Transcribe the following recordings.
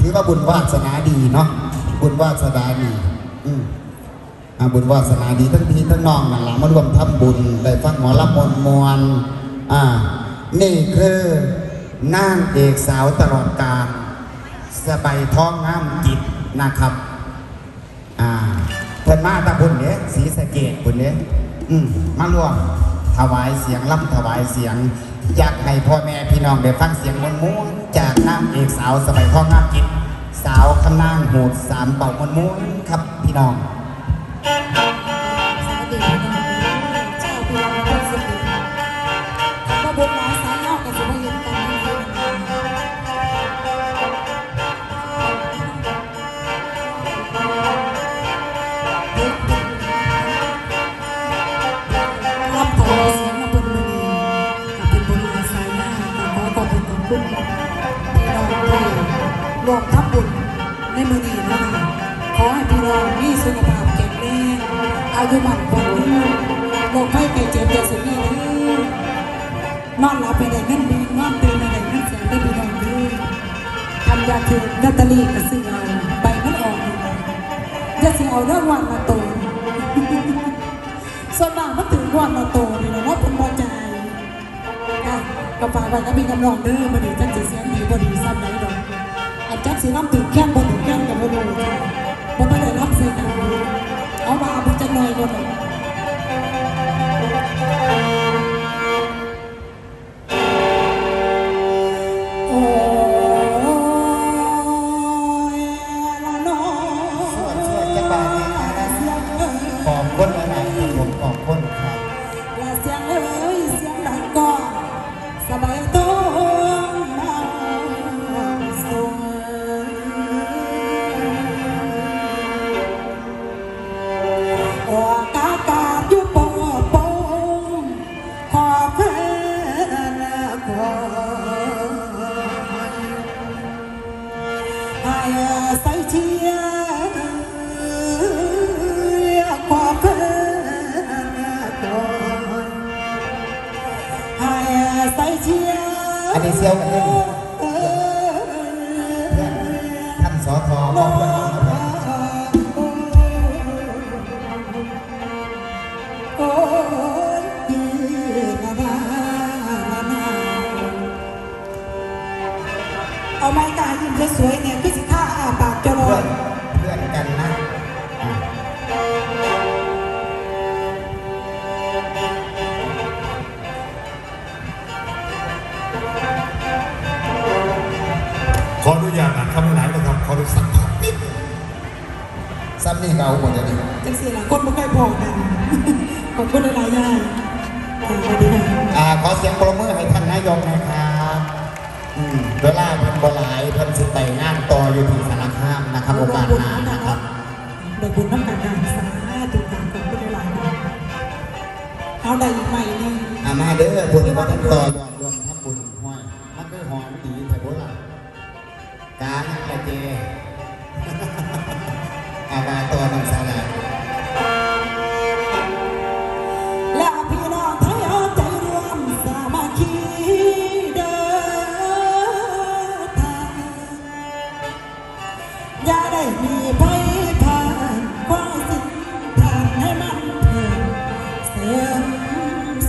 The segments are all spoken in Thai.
ถือว่าบุญวาสนาดีเนาะบุญวาสนาดี อืมอ่าบุญวาสนาดีทั้งพี่ทั้งน้องนะหละมารวมทำบุญได้ฟังหมอลำมวลมวลอ่า นี่คือนางเอกสาวตลอดกาลสบายท้องงามจิตนะครับ อ่าเพิ่นมาตาบุญเนี่ยสีสะเกตบุญเนี่ยอืมมาร่วมถวายเสียงล่ำถวายเสียง อยากให้พ่อแม่พี่น้องได้ฟังเสียงมวลม้วน จากนางเอกสาวสบายท้องงามกิน สาวคำนางโหดสามเป่ามวนม้วนครับพี่น้อง รวมทับบุญในมือนี้นะคะขอให้พี่น้องมีสุขภาพแข็งแรงอายุมันกว่านี้โรคไข้ไข้เจ็บอย่าสุดนี้นอนหลับไปได้เงินดีนอนตื่นไปได้เงินแสนได้พี่น้องดีทำยาถือลอตเตอรี่ก็ซื้อเอาใบมันออกอย่าสิเอาเรื่องวันมาโตส่วนมากมันถึงวันมาโตนี่นะว่าเป็นบอใจอะก็ฝากไว้กับพี่กำลองเด้อบ่ดีจักสิเสียงดีบ่ดีซ้ำไหนดอก จักสิน้ำถึงแค่นบ่ถึงแค่นกับบ่รู้จ้ อันนี้เซียวกันได้ไหมเพื่อนท่านสอทอมอบเพื่อนเอามาเพื่อนโอ้ยนานานานาเอาไม้ตายิ้มสวยๆเนี่ยคือสิท่าอาปากจะลอเพื่อยนเพื่อนกันนะ ออนุญาตอ่านคำหลายนะครับขอรู้สักพักนิดซ้ำนี่ก็เอาหมดเลยดิจังสิล่ะคนไม่ค่อยพอกันขอบคุณหลายๆอย่างค่ะสวัสดีค่ะอ่าขอเสียงปรบมือให้ท่านนายกนะครับอืมเวลาเพิ่นบ่หลายเพิ่นสิไปงานต่ออยู่ที่สารคามนะครับโอกาสหน้านะครับเด็กบุญน้ำกันกันสาธุค่ะขอบคุณหลายๆค่ะเอาได้อีกใหม่หนึงอามาเด้อผู้ที่ว่าท่านต่อยอด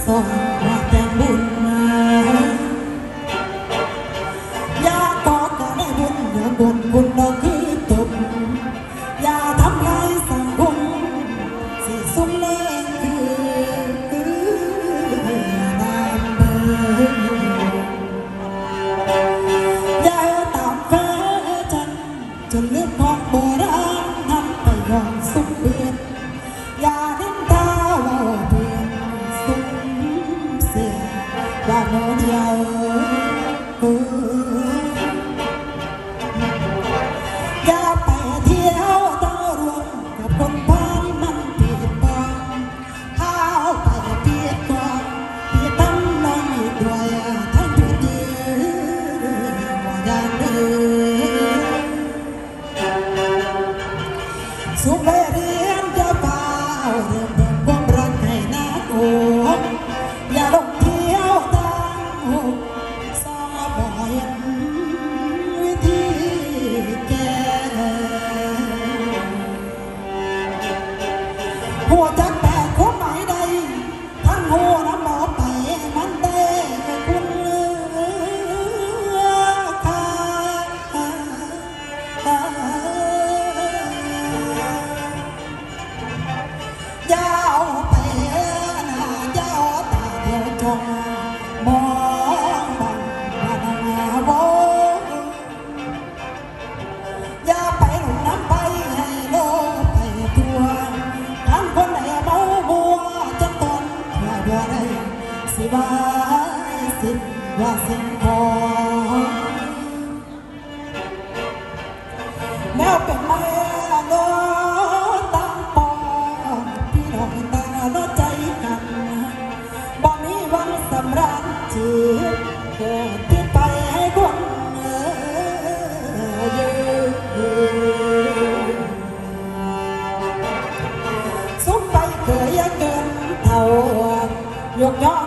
ส สุขแรีนจ้เปล่าเรื่อความรักให้นาโกมอย่าลงเที่ยวตามหุบสาบอยวิธีแก้หัวจแตกความหมายทั้งหัวน้ำหมอไปมันเตะคุณเลือ กย่อคุ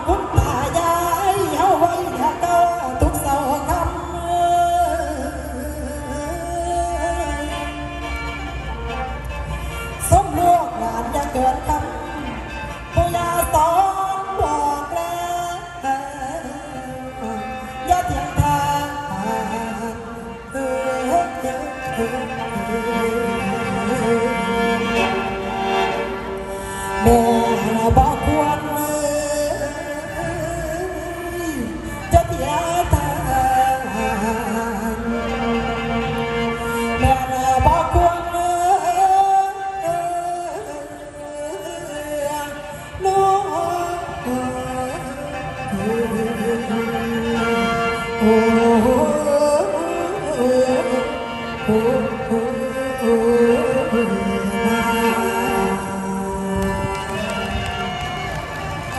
ณตาย ข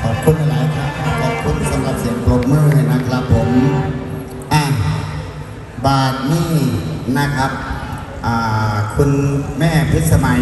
อบคุณหลายครับขอบคุณสำหรับเสียงปรบมือนะครับผม อะ บาทนี่นะครับ อ่า คุณแม่พิสมัย